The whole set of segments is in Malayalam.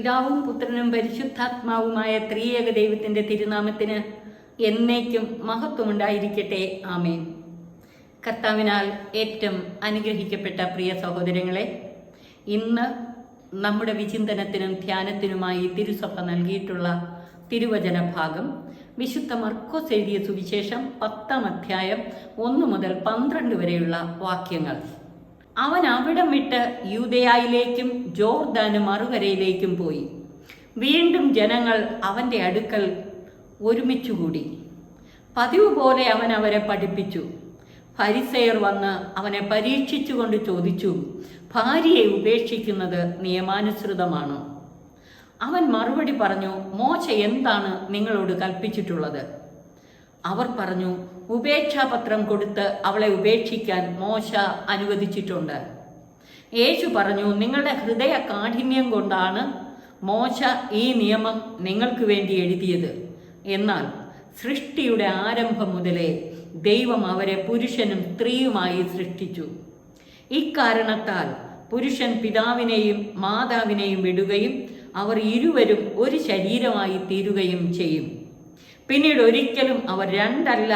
പിതാവും പുത്രനും പരിശുദ്ധാത്മാവുമായ ത്രിയേക ദൈവത്തിന്റെ തിരുനാമത്തിന് എന്നേക്കും മഹത്വമുണ്ടായിരിക്കട്ടെ. ആമേൻ. കർത്താവിനാൽ ഏറ്റവും അനുഗ്രഹിക്കപ്പെട്ട പ്രിയ സഹോദരങ്ങളെ ഇന്ന് നമ്മുടെ വിചിന്തനത്തിനും ധ്യാനത്തിനുമായി തിരുസഭ നൽകിയിട്ടുള്ള തിരുവചന ഭാഗം വിശുദ്ധ മർക്കോസ് എഴുതിയ സുവിശേഷം പത്താം അധ്യായം ഒന്ന് മുതൽ പന്ത്രണ്ട് വരെയുള്ള വാക്യങ്ങൾ. അവൻ അവിടം വിട്ട് യൂതയായിലേക്കും ജോർദാന് മറുകരയിലേക്കും പോയി. വീണ്ടും ജനങ്ങൾ അവന്റെ അടുക്കൽ ഒരുമിച്ചുകൂടി. പതിവ് പോലെ അവൻ അവരെ പഠിപ്പിച്ചു. ഫരിസയർ വന്ന് അവനെ പരീക്ഷിച്ചുകൊണ്ട് ചോദിച്ചു ഭാര്യയെ ഉപേക്ഷിക്കുന്നത് നിയമാനുസൃതമാണോ? അവൻ മറുപടി പറഞ്ഞു മോശ എന്താണ് നിങ്ങളോട് കൽപ്പിച്ചിട്ടുള്ളത്? അവർ പറഞ്ഞു ഉപേക്ഷാപത്രം കൊടുത്ത് അവളെ ഉപേക്ഷിക്കാൻ മോശ അനുവദിച്ചിട്ടുണ്ട്. യേശു പറഞ്ഞു നിങ്ങളുടെ ഹൃദയ കാഠിന്യം കൊണ്ടാണ് മോശ ഈ നിയമം നിങ്ങൾക്ക് വേണ്ടി എഴുതിയത്. എന്നാൽ സൃഷ്ടിയുടെ ആരംഭം മുതലേ ദൈവം അവരെ പുരുഷനും സ്ത്രീയുമായി സൃഷ്ടിച്ചു. ഇക്കാരണത്താൽ പുരുഷൻ പിതാവിനെയും മാതാവിനെയും വിടുകയും അവർ ഇരുവരും ഒരു ശരീരമായി തീരുകയും ചെയ്യും. പിന്നീട് ഒരിക്കലും അവർ രണ്ടല്ല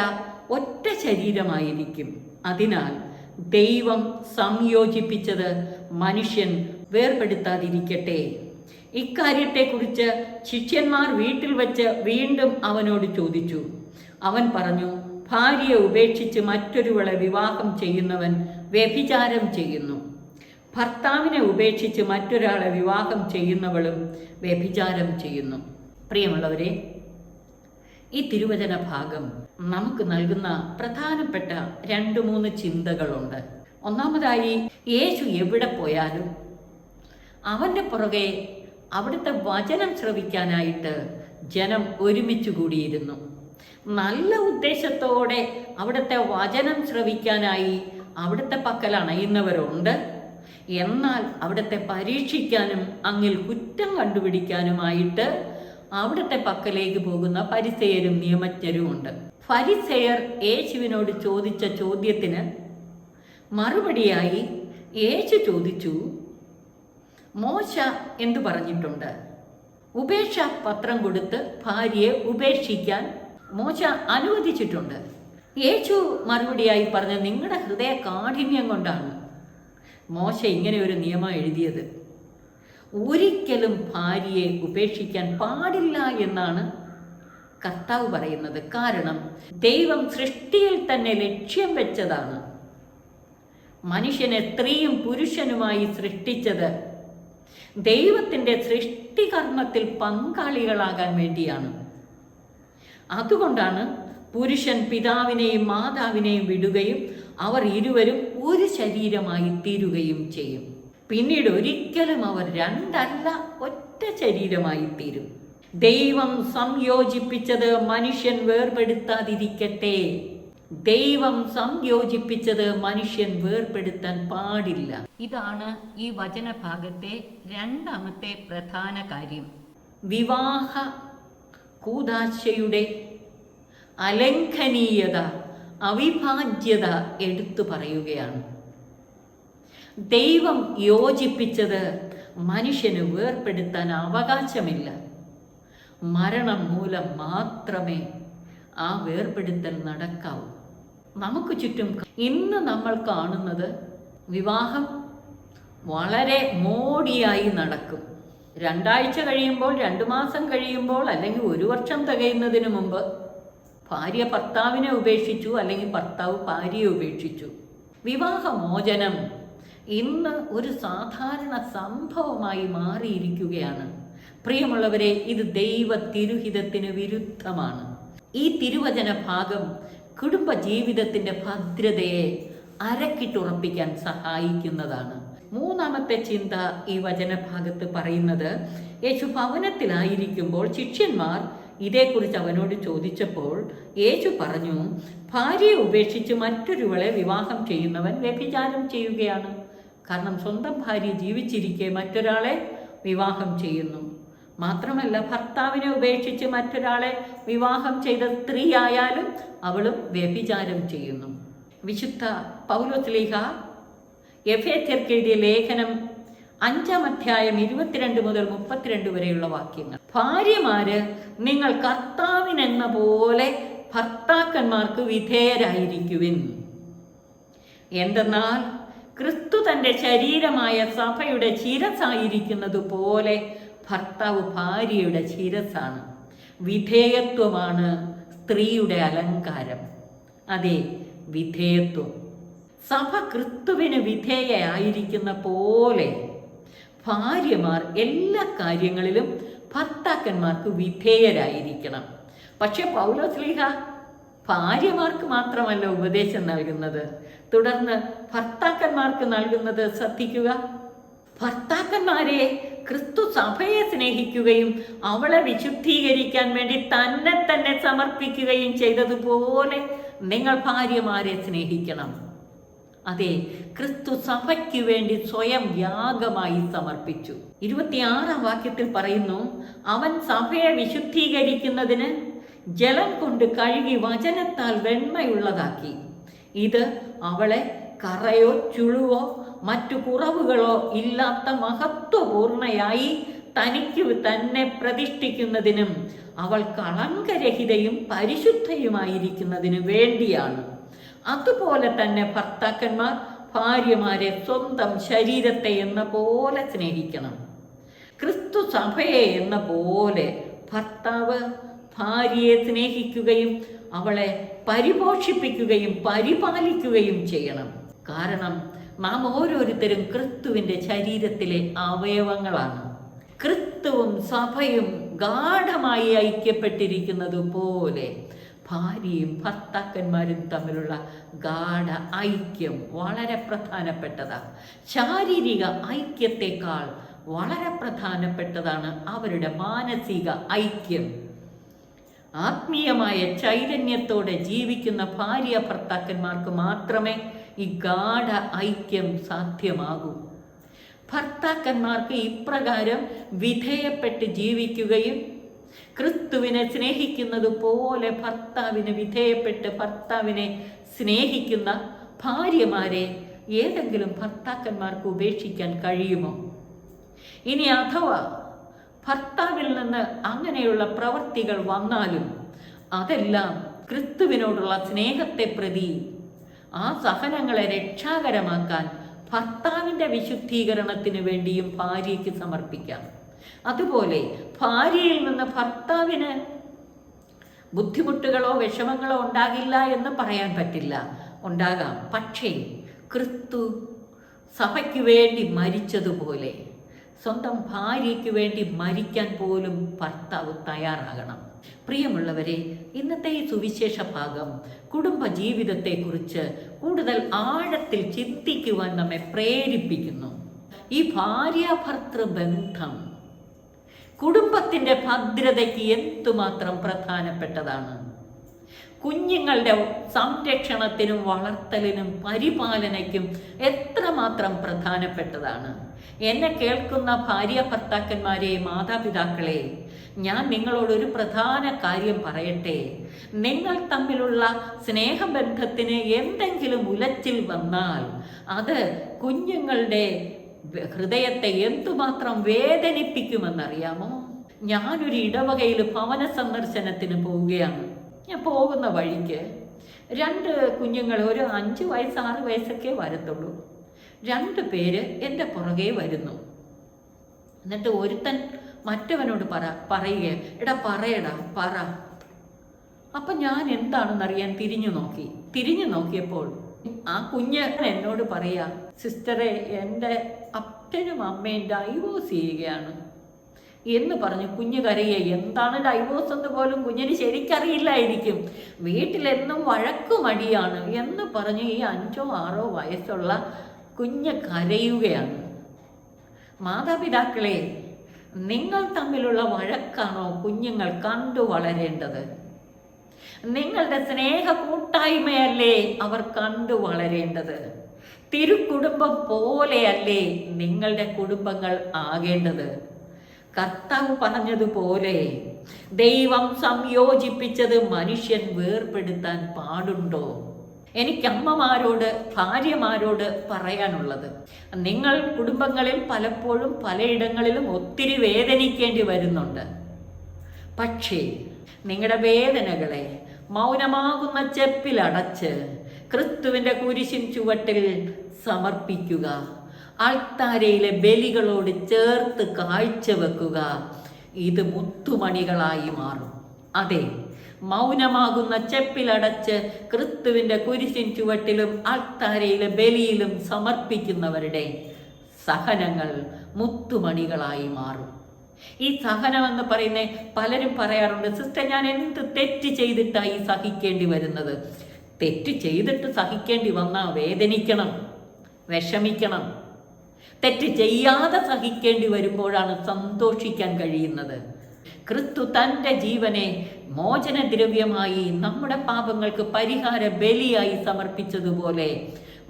ഒറ്റ ശരീരമായിരിക്കും. അതിനാൽ ദൈവം സംയോജിപ്പിച്ചത് മനുഷ്യൻ വേർപെടുത്താതിരിക്കട്ടെ. ഇക്കാര്യത്തെക്കുറിച്ച് ശിഷ്യന്മാർ വീട്ടിൽ വച്ച് വീണ്ടും അവനോട് ചോദിച്ചു. അവൻ പറഞ്ഞു ഭാര്യയെ ഉപേക്ഷിച്ച് മറ്റൊരുവളെ വിവാഹം ചെയ്യുന്നവൻ വ്യഭിചാരം ചെയ്യുന്നു. ഭർത്താവിനെ ഉപേക്ഷിച്ച് മറ്റൊരാളെ വിവാഹം ചെയ്യുന്നവളും വ്യഭിചാരം ചെയ്യുന്നു. പ്രിയമുള്ളവരെ ഈ തിരുവചന ഭാഗം നമുക്ക് നൽകുന്ന പ്രധാനപ്പെട്ട രണ്ട് മൂന്ന് ചിന്തകളുണ്ട്. ഒന്നാമതായി യേശു എവിടെ പോയാലും അവന്റെ പുറകെ അവിടുത്തെ വചനം ശ്രവിക്കാനായിട്ട് ജനം ഒരുമിച്ച് കൂടിയിരുന്നു. നല്ല ഉദ്ദേശത്തോടെ അവിടുത്തെ വചനം ശ്രവിക്കാനായി അവിടുത്തെ പക്കൽ അണയുന്നവരുണ്ട്. എന്നാൽ അവിടുത്തെ പരീക്ഷിക്കാനും അങ്ങിൽ കുറ്റം കണ്ടുപിടിക്കാനുമായിട്ട് അവിടുത്തെ പക്കലേക്ക് പോകുന്ന പരിസയരും നിയമജ്ഞരും ഉണ്ട്. ഫരിസെയർ യേശുവിനോട് ചോദിച്ച ചോദ്യത്തിന് മറുപടിയായി യേശു ചോദിച്ചു മോശ എന്തു പറഞ്ഞിട്ടുണ്ട്? ഉപേക്ഷ പത്രം കൊടുത്ത് ഭാര്യയെ ഉപേക്ഷിക്കാൻ മോശ അനുവദിച്ചിട്ടുണ്ട്. യേശു മറുപടിയായി പറഞ്ഞ നിങ്ങളുടെ ഹൃദയ കാഠിന്യം കൊണ്ടാണ് മോശ ഇങ്ങനെ ഒരു നിയമം എഴുതിയത്. ഒരിക്കലും ഭാര്യയെ ഉപേക്ഷിക്കാൻ പാടില്ല എന്നാണ് കർത്താവ് പറയുന്നത്. കാരണം ദൈവം സൃഷ്ടിയിൽ തന്നെ ലക്ഷ്യം വെച്ചതാണ്. മനുഷ്യനെ സ്ത്രീയും പുരുഷനുമായി സൃഷ്ടിച്ചത് ദൈവത്തിന്റെ സൃഷ്ടികർമ്മത്തിൽ പങ്കാളികളാകാൻ വേണ്ടിയാണ്. അതുകൊണ്ടാണ് പുരുഷൻ പിതാവിനെയും മാതാവിനെയും വിടുകയും അവർ ഇരുവരും ഒരു ശരീരമായി തീരുകയും ചെയ്യും. പിന്നീട് ഒരിക്കലും അവർ രണ്ടല്ല ഒറ്റ ശരീരമായി തീരും ദൈവം സംയോജിപ്പിച്ചത് മനുഷ്യൻ വേർപെടുത്താതിരിക്കട്ടെ. ദൈവം സംയോജിപ്പിച്ചത് മനുഷ്യൻ വേർപെടുത്താൻ പാടില്ല. ഇതാണ് ഈ വചനഭാഗത്തെ രണ്ടാമത്തെ പ്രധാന കാര്യം. വിവാഹ കൂതാശയുടെ അലംഘനീയത അവിഭാജ്യത എടുത്തു പറയുകയാണ്. ദൈവം യോജിപ്പിച്ചത് മനുഷ്യന് വേർപ്പെടുത്താൻ അവകാശമില്ല. മരണം മൂലം മാത്രമേ ആ വേർപെടുത്തൽ നടക്കാവൂ. നമുക്ക് ചുറ്റും ഇന്ന് നമ്മൾ കാണുന്നത് വിവാഹം വളരെ മോടിയായി നടക്കും. രണ്ടാഴ്ച കഴിയുമ്പോൾ രണ്ടു മാസം കഴിയുമ്പോൾ അല്ലെങ്കിൽ ഒരു വർഷം തികയുന്നതിന് മുമ്പ് ഭാര്യ ഭർത്താവിനെ ഉപേക്ഷിച്ചു അല്ലെങ്കിൽ ഭർത്താവ് ഭാര്യയെ ഉപേക്ഷിച്ചു. വിവാഹമോചനം ഇന്ന് ഒരു സാധാരണ സംഭവമായി മാറിയിരിക്കുകയാണ്. പ്രിയമുള്ളവരെ ഇത് ദൈവ തിരുഹിതത്തിന് വിരുദ്ധമാണ്. ഈ തിരുവചന ഭാഗം കുടുംബ ജീവിതത്തിന്റെ ഭദ്രതയെ അരക്കിട്ടുറപ്പിക്കാൻ സഹായിക്കുന്നതാണ്. മൂന്നാമത്തെ ചിന്ത ഈ വചനഭാഗത്ത് പറയുന്നത് യേശു ഭവനത്തിലായിരിക്കുമ്പോൾ ശിഷ്യന്മാർ ഇതേക്കുറിച്ച് അവനോട് ചോദിച്ചപ്പോൾ യേശു പറഞ്ഞു ഭാര്യയെ ഉപേക്ഷിച്ച് മറ്റൊരുവളെ വിവാഹം ചെയ്യുന്നവൻ വ്യഭിചാരം ചെയ്യുകയാണ്. കാരണം സ്വന്തം ഭാര്യ ജീവിച്ചിരിക്കെ മറ്റൊരാളെ വിവാഹം ചെയ്യുന്നു. മാത്രമല്ല ഭർത്താവിനെ ഉപേക്ഷിച്ച് മറ്റൊരാളെ വിവാഹം ചെയ്ത സ്ത്രീ ആയാലും അവളും വ്യഭിചാരം ചെയ്യുന്നു. വിശുദ്ധ പൗലോസ്ലീഹ എഫേത്യർക്ക് എഴുതിയ ലേഖനം അഞ്ചാം അധ്യായം ഇരുപത്തിരണ്ട് മുതൽ മുപ്പത്തിരണ്ട് വരെയുള്ള വാക്യങ്ങൾ. ഭാര്യമാര് നിങ്ങൾ കർത്താവിനെന്ന പോലെ ഭർത്താക്കന്മാർക്ക് വിധേയരായിരിക്കുവിൻ. എന്തെന്നാൽ ക്രിസ്തു തന്റെ ശരീരമായ സഭയുടെ ശിരസായിരിക്കുന്നത് പോലെ ഭർത്താവ് ഭാര്യയുടെ ശിരസാണ്. വിധേയത്വമാണ് സ്ത്രീയുടെ അലങ്കാരം. അതെ വിധേയത്വം. സഭ ക്രിസ്തുവിന് വിധേയയായിരിക്കുന്ന പോലെ ഭാര്യമാർ എല്ലാ കാര്യങ്ങളിലും ഭർത്താക്കന്മാർക്ക് വിധേയരായിരിക്കണം. പക്ഷെ പൗലോസ്ലീഹ ഭാര്യമാർക്ക് മാത്രമല്ല ഉപദേശം നൽകുന്നത്. തുടർന്ന് ഭർത്താക്കന്മാർക്ക് നൽകുന്നത് ശ്രദ്ധിക്കുക. ഭർത്താക്കന്മാരെ ക്രിസ്തു സഭയെ സ്നേഹിക്കുകയും അവളെ വിശുദ്ധീകരിക്കാൻ വേണ്ടി തന്നെ തന്നെ സമർപ്പിക്കുകയും ചെയ്തതുപോലെ നിങ്ങൾ ഭാര്യമാരെ സ്നേഹിക്കണം. അതെ ക്രിസ്തു സഭയ്ക്ക് വേണ്ടി സ്വയം യാഗമായി സമർപ്പിച്ചു. ഇരുപത്തിയാറാം വാക്യത്തിൽ പറയുന്നു അവൻ സഭയെ വിശുദ്ധീകരിക്കുന്നതിന് ജലം കൊണ്ട് കഴുകി വചനത്താൽ വെണ്മയുള്ളതാക്കി. ഇത് അവളെ കറയോ ചുളുവോ മറ്റു കുറവുകളോ ഇല്ലാത്ത മഹത്വപൂർണയായി തനിക്ക് തന്നെ പ്രതിഷ്ഠിക്കുന്നതിനും അവൾ കളങ്കരഹിതയും പരിശുദ്ധയുമായിരിക്കുന്നതിനു വേണ്ടിയാണ്. അതുപോലെ തന്നെ ഭർത്താക്കന്മാർ ഭാര്യമാരെ സ്വന്തം ശരീരത്തെ എന്ന പോലെ സ്നേഹിക്കണം. ക്രിസ്തു സഭയെ എന്ന പോലെ ഭർത്താവ് ഭാര്യയെ സ്നേഹിക്കുകയും അവളെ പരിപോഷിപ്പിക്കുകയും പരിപാലിക്കുകയും ചെയ്യണം. കാരണം നാം ഓരോരുത്തരും ക്രിസ്തുവിന്റെ ശരീരത്തിലെ അവയവങ്ങളാണ്. ക്രിസ്തുവും സഭയും ഗാഠമായി ഐക്യപ്പെട്ടിരിക്കുന്നത് പോലെ ഭാര്യയും ഭർത്താക്കന്മാരും തമ്മിലുള്ള ഗാഠ ഐക്യം വളരെ പ്രധാനപ്പെട്ടതാണ് ശാരീരിക ഐക്യത്തെക്കാൾ വളരെ പ്രധാനപ്പെട്ടതാണ് അവരുടെ മാനസിക ഐക്യം. ആത്മീയമായ ചൈതന്യത്തോടെ ജീവിക്കുന്ന ഭാര്യ ഭർത്താക്കന്മാർക്ക് മാത്രമേ ഈ ഗാഢ ഐക്യം സാധ്യമാകൂ. ഭർത്താക്കന്മാർക്ക് ഇപ്രകാരം വിധേയപ്പെട്ട് ജീവിക്കുകയും ക്രിസ്തുവിനെ സ്നേഹിക്കുന്നത് പോലെ ഭർത്താവിന് വിധേയപ്പെട്ട് ഭർത്താവിനെ സ്നേഹിക്കുന്ന ഭാര്യമാരെ ഏതെങ്കിലും ഭർത്താക്കന്മാർക്ക് ഉപേക്ഷിക്കാൻ കഴിയുമോ? ഇനി അഥവാ ഭർത്താവിൽ നിന്ന് അങ്ങനെയുള്ള പ്രവൃത്തികൾ വന്നാലും അതെല്ലാം ക്രിസ്തുവിനോടുള്ള സ്നേഹത്തെ പ്രതി. ആ സഹനങ്ങളെ രക്ഷാകരമാക്കാൻ ഭർത്താവിന്റെ വിശുദ്ധീകരണത്തിന് വേണ്ടിയും ഭാര്യയ്ക്ക് സമർപ്പിക്കാം. അതുപോലെ ഭാര്യയിൽ നിന്ന് ഭർത്താവിന് ബുദ്ധിമുട്ടുകളോ വിഷമങ്ങളോ ഉണ്ടാകില്ല എന്ന് പറയാൻ പറ്റില്ല. ഉണ്ടാകാം. പക്ഷേ ക്രിസ്തു സഭയ്ക്ക് വേണ്ടി മരിച്ചതുപോലെ സ്വന്തം ഭാര്യയ്ക്ക് വേണ്ടി മരിക്കാൻ പോലും ഭർത്താവ് തയ്യാറാകണം. പ്രിയമുള്ളവരെ ഇന്നത്തെ ഈ സുവിശേഷ ഭാഗം കുടുംബ ജീവിതത്തെക്കുറിച്ച് കൂടുതൽ ആഴത്തിൽ ചിന്തിക്കുവാൻ നമ്മെ പ്രേരിപ്പിക്കുന്നു. ഈ ഭാര്യാഭർത്തൃ ബന്ധം കുടുംബത്തിന്റെ ഭദ്രതയ്ക്ക് എന്തുമാത്രം പ്രധാനപ്പെട്ടതാണ്? കുഞ്ഞുങ്ങളുടെ സംരക്ഷണത്തിനും വളർത്തലിനും പരിപാലനയ്ക്കും എത്രമാത്രം പ്രധാനപ്പെട്ടതാണ്. എന്നെ കേൾക്കുന്ന ഭാര്യ ഭർത്താക്കന്മാരെ മാതാപിതാക്കളെ ഞാൻ നിങ്ങളോട് ഒരു പ്രധാന കാര്യം പറയട്ടെ. നിങ്ങൾ തമ്മിലുള്ള സ്നേഹബന്ധത്തിന് എന്തെങ്കിലും ഉലച്ചിൽ വന്നാൽ അത് കുഞ്ഞുങ്ങളുടെ ഹൃദയത്തെ എന്തുമാത്രം വേദനിപ്പിക്കുമെന്നറിയാമോ? ഞാനൊരു ഇടവകയിൽ ഭവന സന്ദർശനത്തിന് പോവുകയാണ്. ഞാൻ പോകുന്ന വഴിക്ക് രണ്ട് കുഞ്ഞുങ്ങൾ ഒരു അഞ്ച് വയസ്സ് ആറ് വയസ്സൊക്കെ വരത്തുള്ളൂ. രണ്ട് പേര് എന്റെ പുറകെ വരുന്നു. എന്നിട്ട് ഒരുത്തൻ മറ്റവനോട് പറ പറയുക എടാ പറയടാ പറ. അപ്പം ഞാൻ എന്താണെന്നറിയാൻ തിരിഞ്ഞു നോക്കി. തിരിഞ്ഞു നോക്കിയപ്പോൾ ആ കുഞ്ഞ് എന്നോട് പറയാ സിസ്റ്ററെ എന്റെ അപ്പനും അമ്മയും ഡൈവോഴ്സ് ചെയ്യുകയാണ്. എന്ന് പറഞ്ഞു കുഞ്ഞ് കരയെ എന്താണ് ഡൈവോഴ്സ് എന്ന് പോലും കുഞ്ഞിന് ശരിക്കറിയില്ലായിരിക്കും. വീട്ടിലെന്നും വഴക്കുമടിയാണ് എന്ന് പറഞ്ഞ് ഈ അഞ്ചോ ആറോ വയസ്സുള്ള കുഞ്ഞ് കരയുകയാണ്. മാതാപിതാക്കളെ നിങ്ങൾ തമ്മിലുള്ള വഴക്കാണോ കുഞ്ഞുങ്ങൾ കണ്ടു വളരേണ്ടത്? നിങ്ങളുടെ സ്നേഹ കൂട്ടായ്മയല്ലേ അവർ കണ്ടു വളരേണ്ടത്? തിരുക്കുടുംബം പോലെയല്ലേ നിങ്ങളുടെ കുടുംബങ്ങൾ ആകേണ്ടത്? കർത്താവ് പറഞ്ഞതുപോലെ ദൈവം സംയോജിപ്പിച്ചത് മനുഷ്യൻ വേർപെടുത്താൻ പാടുണ്ടോ? എനിക്ക് അമ്മമാരോട് ഭാര്യമാരോട് പറയാനുള്ളത് നിങ്ങൾ കുടുംബങ്ങളിൽ പലപ്പോഴും പലയിടങ്ങളിലും ഒത്തിരി വേദനിക്കേണ്ടി വരുന്നുണ്ട്. പക്ഷേ നിങ്ങളുടെ വേദനകളെ മൗനമാകുന്ന ചെപ്പിലടച്ച് ക്രിസ്തുവിന്റെ കുരിശിൻ ചുവട്ടിൽ സമർപ്പിക്കുക. ആൾത്താരയിലെ ബലികളോട് ചേർത്ത് കാഴ്ചവെക്കുക ഇത് മുത്തുമണികളായി മാറും. അതെ മൗനമാകുന്ന ചെപ്പിലടച്ച് ക്രിസ്തുവിന്റെ കുരിശിൻ ചുവട്ടിലും ആൾത്താരയിലെ ബലിയിലും സമർപ്പിക്കുന്നവരുടെ സഹനങ്ങൾ മുത്തുമണികളായി മാറും. ഈ സഹനം എന്ന് പറയുന്ന പലരും പറയാറുണ്ട് സിസ്റ്റർ ഞാൻ എന്ത് തെറ്റ് ചെയ്തിട്ടായി സഹിക്കേണ്ടി വരുന്നത്? തെറ്റ് ചെയ്തിട്ട് സഹിക്കേണ്ടി വന്നാൽ വേദനിക്കണം വിഷമിക്കണം തെറ്റ് ചെയ്യാതെ സഹിക്കേണ്ടി വരുമ്പോഴാണ് സന്തോഷിക്കാൻ കഴിയുന്നത്. ക്രിസ്തു തന്റെ ജീവനെ മോചനദ്രവ്യമായി നമ്മുടെ പാപങ്ങൾക്ക് പരിഹാര ബലിയായി സമർപ്പിച്ചതുപോലെ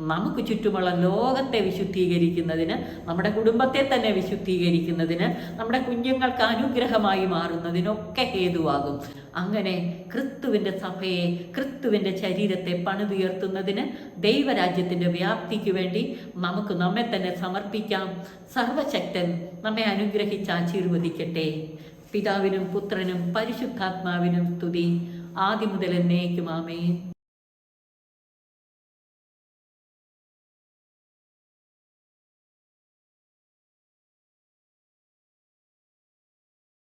നമുക്ക് ചുറ്റുമുള്ള ലോകത്തെ വിശുദ്ധീകരിക്കുന്നതിന് നമ്മുടെ കുടുംബത്തെ തന്നെ വിശുദ്ധീകരിക്കുന്നതിന് നമ്മുടെ കുഞ്ഞുങ്ങൾക്ക് അനുഗ്രഹമായി മാറുന്നതിനൊക്കെ ഹേതുവാകും. അങ്ങനെ ക്രിസ്തുവിന്റെ സഭയെ ക്രിസ്തുവിന്റെ ശരീരത്തെ പണിതുയർത്തുന്നതിന് ദൈവരാജ്യത്തിന്റെ വ്യാപ്തിക്ക് വേണ്ടി നമുക്ക് നമ്മെ തന്നെ സമർപ്പിക്കാം. സർവശക്തൻ നമ്മെ അനുഗ്രഹിച്ച് ആശീർവദിക്കട്ടെ. പിതാവിനും പുത്രനും പരിശുദ്ധാത്മാവിനും സ്തുതി. ആദ്യം മുതൽ എന്നേക്കും ആമേൻ.